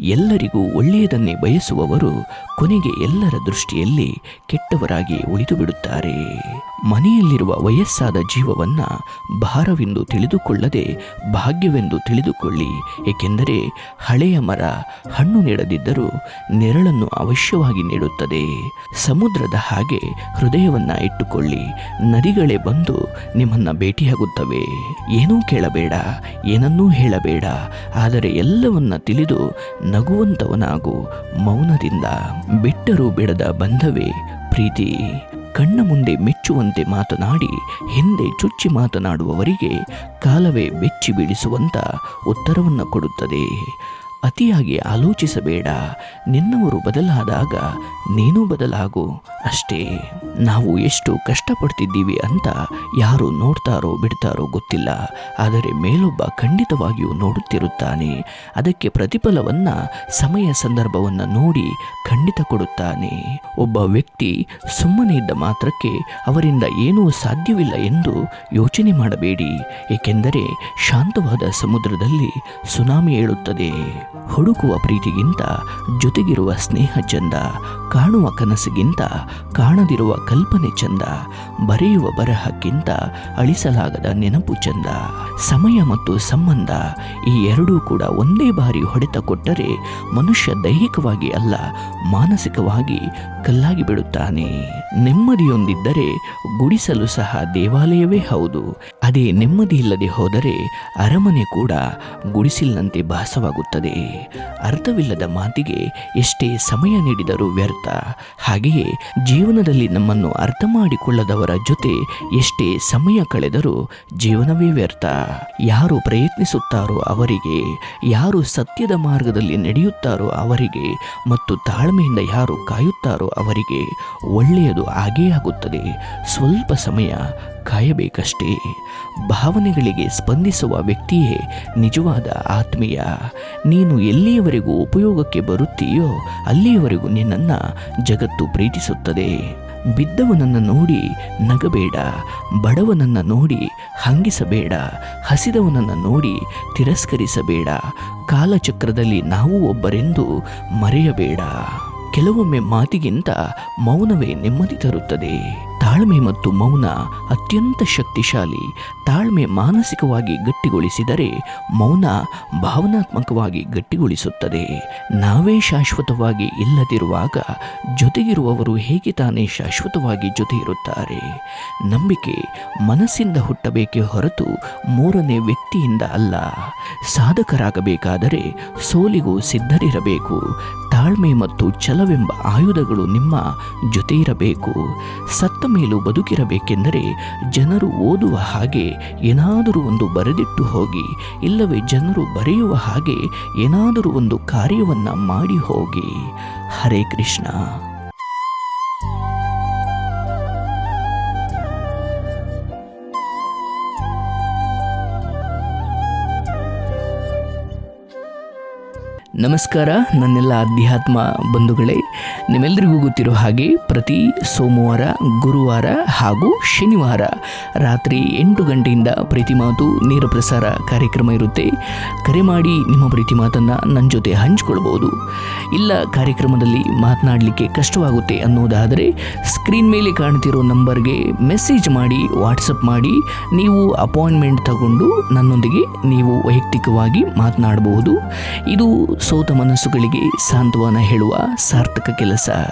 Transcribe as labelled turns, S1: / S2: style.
S1: ಎಲ್ಲರಿಗೂ ಒಳ್ಳೆಯದನ್ನೇ ಬಯಸುವವರು ಕೊನೆಗೆ ಎಲ್ಲರ ದೃಷ್ಟಿಯಲ್ಲಿ ಕೆಟ್ಟವರಾಗಿ ಉಳಿದು ಬಿಡುತ್ತಾರೆ. ಮನೆಯಲ್ಲಿರುವ ವಯಸ್ಸಾದ ಜೀವವನ್ನ ಭಾರವೆಂದು ತಿಳಿದುಕೊಳ್ಳದೆ ಭಾಗ್ಯವೆಂದು ತಿಳಿದುಕೊಳ್ಳಿ. ಏಕೆಂದರೆ ಹಳೆಯ ಮರ ಹಣ್ಣು ನೀಡದಿದ್ದರೂ ನೆರಳನ್ನು ಅವಶ್ಯವಾಗಿ ನೀಡುತ್ತದೆ. ಸಮುದ್ರದ ಹಾಗೆ ಹೃದಯವನ್ನ ಇಟ್ಟುಕೊಳ್ಳಿ. ನದಿಗಳೇ ಬಂದು ನಿಮ್ಮನ್ನ ಭೇಟಿಯಾಗುತ್ತವೆ. ಏನೂ ಕೇಳಬೇಡ, ಏನನ್ನೂ ಹೇಳಬೇಡ. ಆದರೆ ಎಲ್ಲವನ್ನ ತಿಳಿದು ನಗುವಂತವನಾಗು. ಮೌನದಿಂದ ಬಿಟ್ಟರೂ ಬಿಡದ ಬಂಧವೇ ಪ್ರೀತಿ. ಕಣ್ಣ ಮುಂದೆ ಮೆಚ್ಚುವಂತೆ ಮಾತನಾಡಿ ಹಿಂದೆ ಚುಚ್ಚಿ ಮಾತನಾಡುವವರಿಗೆ ಕಾಲವೇ ಬೆಚ್ಚಿ ಬೀಳಿಸುವಂತ ಉತ್ತರವನ್ನು ಕೊಡುತ್ತದೆ. ಅತಿಯಾಗಿ ಆಲೋಚಿಸಬೇಡ. ನಿನ್ನವರು ಬದಲಾದಾಗ ನೀನು ಬದಲಾಗು. ಅಷ್ಟೇ, ನಾವು ಎಷ್ಟು ಕಷ್ಟಪಡ್ತಿದ್ದೀವಿ ಅಂತ ಯಾರು ನೋಡ್ತಾರೋ ಬಿಡ್ತಾರೋ ಗೊತ್ತಿಲ್ಲ. ಆದರೆ ಮೇಲೊಬ್ಬ ಖಂಡಿತವಾಗಿಯೂ ನೋಡುತ್ತಿರುತ್ತಾನೆ. ಅದಕ್ಕೆ ಪ್ರತಿಫಲವನ್ನ ಸಮಯ ಸಂದರ್ಭವನ್ನು ನೋಡಿ ಖಂಡಿತ ಕೊಡುತ್ತಾನೆ. ಒಬ್ಬ ವ್ಯಕ್ತಿ ಸುಮ್ಮನೆ ಇದ್ದ ಮಾತ್ರಕ್ಕೆ ಅವರಿಂದ ಏನೂ ಸಾಧ್ಯವಿಲ್ಲ ಎಂದು ಯೋಚನೆ ಮಾಡಬೇಡಿ. ಏಕೆಂದರೆ ಶಾಂತವಾದ ಸಮುದ್ರದಲ್ಲಿ ಸುನಾಮಿ ಏಳುತ್ತದೆ. ಹುಡುಕುವ ಪ್ರೀತಿಗಿಂತ, ಜೊತೆಗಿರುವ ಸ್ನೇಹ ಚಂದ, ಕಾಣುವ ಕನಸಿಗಿಂತ, ಕಾಣದಿರುವ ಕಲ್ಪನೆ ಚಂದ, ಬರೆಯುವ ಬರಹಕ್ಕಿಂತ ಅಳಿಸಲಾಗದ ನೆನಪು ಚಂದ. ಸಮಯ ಮತ್ತು ಸಂಬಂಧ ಈ ಎರಡೂ ಕೂಡ ಒಂದೇ ಬಾರಿ ಹೊಡೆತ ಕೊಟ್ಟರೆ ಮನುಷ್ಯ ದೈಹಿಕವಾಗಿ ಅಲ್ಲ, ಮಾನಸಿಕವಾಗಿ ಕಲ್ಲಾಗಿ ಬಿಡುತ್ತಾನೆ. ನೆಮ್ಮದಿಯೊಂದಿದ್ದರೆ ಗುಡಿಸಲು ಸಹ ದೇವಾಲಯವೇ ಹೌದು. ಅದೇ ನೆಮ್ಮದಿ ಇಲ್ಲದೆ ಹೋದರೆ ಅರಮನೆ ಕೂಡ ಗುಡಿಸಿಲ್ಲಂತೆ ಭಾಸವಾಗುತ್ತದೆ. ಅರ್ಥವಿಲ್ಲದ ಮಾತಿಗೆ ಎಷ್ಟೇ ಸಮಯ ನೀಡಿದರೂ ವ್ಯರ್ಥ. ಹಾಗೆಯೇ ಜೀವನದಲ್ಲಿ ನಮ್ಮನ್ನು ಅರ್ಥ ಮಾಡಿಕೊಳ್ಳದವರ ಜೊತೆ ಎಷ್ಟೇ ಸಮಯ ಕಳೆದರೂ ಜೀವನವೇ ವ್ಯರ್ಥ. ಯಾರು ಪ್ರಯತ್ನಿಸುತ್ತಾರೋ ಅವರಿಗೆ, ಯಾರು ಸತ್ಯದ ಮಾರ್ಗದಲ್ಲಿ ನಡೆಯುತ್ತಾರೋ ಅವರಿಗೆ ಮತ್ತು ತಾಳ್ಮೆಯಿಂದ ಯಾರು ಕಾಯುತ್ತಾರೋ ಅವರಿಗೆ ಒಳ್ಳೆಯದು ಆಗೇ ಆಗುತ್ತದೆ. ಸ್ವಲ್ಪ ಸಮಯ ಕಾಯಬೇಕಷ್ಟೇ. ಭಾವನೆಗಳಿಗೆ ಸ್ಪಂದಿಸುವ ವ್ಯಕ್ತಿಯೇ ನಿಜವಾದ ಆತ್ಮೀಯ. ನೀನು ಎಲ್ಲಿಯವರೆಗೂ ಉಪಯೋಗಕ್ಕೆ ಬರುತ್ತೀಯೋ ಅಲ್ಲಿಯವರೆಗೂ ನಿನ್ನನ್ನು ಜಗತ್ತು ಪ್ರೀತಿಸುತ್ತದೆ. ಬಿದ್ದವನನ್ನು ನೋಡಿ ನಗಬೇಡ, ಬಡವನನ್ನು ನೋಡಿ ಹಂಗಿಸಬೇಡ, ಹಸಿದವನನ್ನು ನೋಡಿ ತಿರಸ್ಕರಿಸಬೇಡ, ಕಾಲಚಕ್ರದಲ್ಲಿ ನಾವು ಒಬ್ಬರೆಂದು ಮರೆಯಬೇಡ. ಕೆಲವೊಮ್ಮೆ ಮಾತಿಗಿಂತ ಮೌನವೇ ನೆಮ್ಮದಿ ತರುತ್ತದೆ. ತಾಳ್ಮೆ ಮತ್ತು ಮೌನ ಅತ್ಯಂತ ಶಕ್ತಿಶಾಲಿ, ತಾಳ್ಮೆ ಮಾನಸಿಕವಾಗಿ ಗಟ್ಟಿಗೊಳಿಸಿದರೆ ಮೌನ ಭಾವನಾತ್ಮಕವಾಗಿ ಗಟ್ಟಿಗೊಳಿಸುತ್ತದೆ. ನಾವೇ ಶಾಶ್ವತವಾಗಿ ಇಲ್ಲದಿರುವಾಗ ಜೊತೆಗಿರುವವರು ಹೇಗೆ ತಾನೇ ಶಾಶ್ವತವಾಗಿ ಜೊತೆ ಇರುತ್ತಾರೆ ನಂಬಿಕೆ ಮನಸ್ಸಿಂದ ಹುಟ್ಟಬೇಕೇ ಹೊರತು ಮೂರನೇ ವ್ಯಕ್ತಿಯಿಂದ ಅಲ್ಲ. ಸಾಧಕರಾಗಬೇಕಾದರೆ ಸೋಲಿಗೂ ಸಿದ್ಧರಿರಬೇಕು. ತಾಳ್ಮೆ ಮತ್ತು ಛಲವೆಂಬ ಆಯುಧಗಳು ನಿಮ್ಮ ಜೊತೆ ಇರಬೇಕು ಸತ್ತ ಮೇಲೂ ಬದುಕಿರಬೇಕೆಂದರೆ ಜನರು ಓದುವ ಹಾಗೆ ಏನಾದರೂ ಒಂದು ಬರೆದಿಟ್ಟು ಹೋಗಿ, ಇಲ್ಲವೇ ಜನರು ಬರೆಯುವ ಹಾಗೆ ಏನಾದರೂ ಒಂದು ಕಾರ್ಯವನ್ನು ಮಾಡಿ ಹೋಗಿ. ಹರೇ ಕೃಷ್ಣ. ನಮಸ್ಕಾರ ನನ್ನೆಲ್ಲ ಅಧ್ಯಾತ್ಮ ಬಂಧುಗಳೇ. ನಿಮ್ಮೆಲ್ಲರಿಗೂ ಗೊತ್ತಿರೋ ಹಾಗೆ ಪ್ರತಿ ಸೋಮವಾರ, ಗುರುವಾರ ಹಾಗೂ ಶನಿವಾರ ರಾತ್ರಿ ಎಂಟು ಗಂಟೆಯಿಂದ ಪ್ರೀತಿ ಮಾತು, ನೇರ ಪ್ರಸಾರ ಕಾರ್ಯಕ್ರಮ ಇರುತ್ತೆ. ಕರೆ ಮಾಡಿ ನಿಮ್ಮ ಪ್ರೀತಿ ಮಾತನ್ನು ನನ್ನ ಜೊತೆ ಹಂಚಿಕೊಳ್ಬೋದು. ಇಲ್ಲ ಕಾರ್ಯಕ್ರಮದಲ್ಲಿ ಮಾತನಾಡಲಿಕ್ಕೆ ಕಷ್ಟವಾಗುತ್ತೆ ಅನ್ನೋದಾದರೆ ಸ್ಕ್ರೀನ್ ಮೇಲೆ ಕಾಣ್ತಿರೋ ನಂಬರ್ಗೆ ಮೆಸೇಜ್ ಮಾಡಿ, ವಾಟ್ಸಪ್ ಮಾಡಿ, ನೀವು ಅಪಾಯಿಂಟ್ಮೆಂಟ್ ತಗೊಂಡು ನನ್ನೊಂದಿಗೆ ನೀವು ವೈಯಕ್ತಿಕವಾಗಿ ಮಾತನಾಡಬಹುದು ಇದು ಸೋತ ಮನಸ್ಸುಗಳಿಗೆ ಸಾಂತ್ವನ ಹೇಳುವ ಸಾರ್ಥಕ pagkakilala